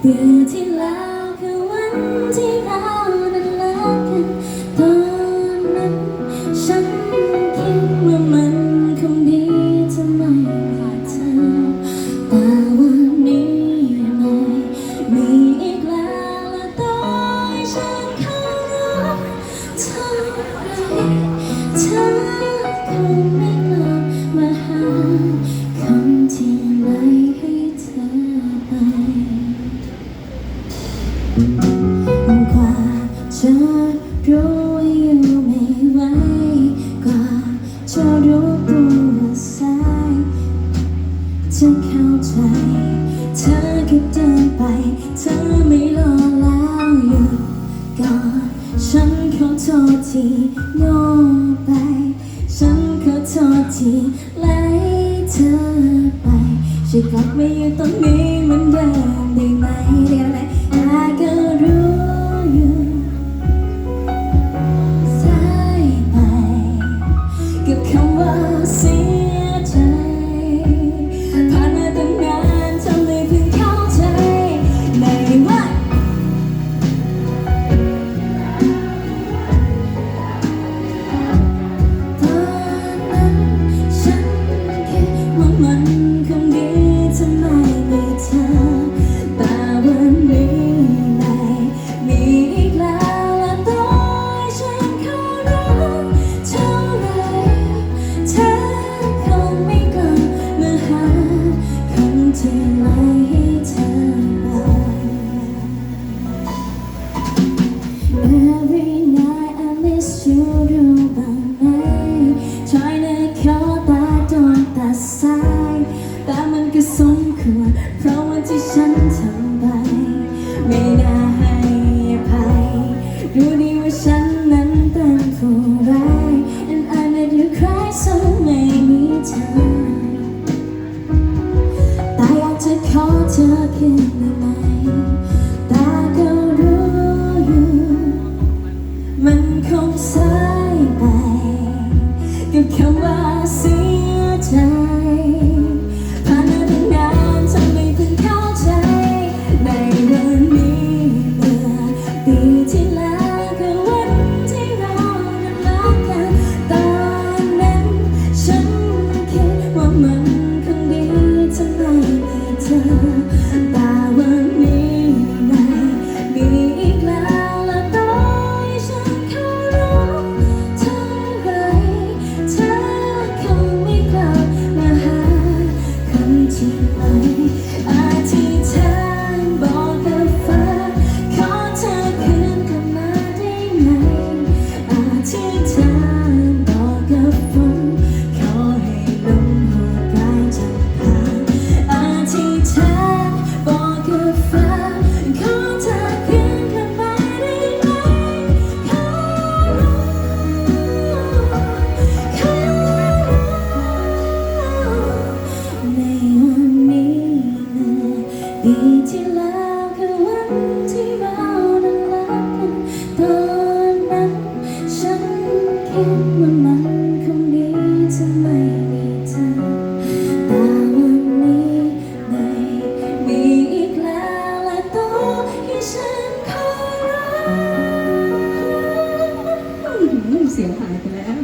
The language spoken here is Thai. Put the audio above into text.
别进来。 เดินไป เธอไม่รอแล้วหยุดก่อนฉันขอโทษทีโง่ไป ฉันขอโทษทีไล่เธอไปช่วยกลัมาอยู่ตรงนี้มืนเดิได้ไหมได้ไหมอาก็รู้อยู่สายไปกับคำว่าสี ขึ้นาไหารู้อยู่ มันคงสายไปกับคำ ที่แล้วคือวันที่เรานั้รักกันตอนนั้นฉันคิดว่ามันคงดีทำไมมีเธอแต่วันนี้ไม่มีอีกแล้วและต้องฉันขอเสียงหายไปแล้ว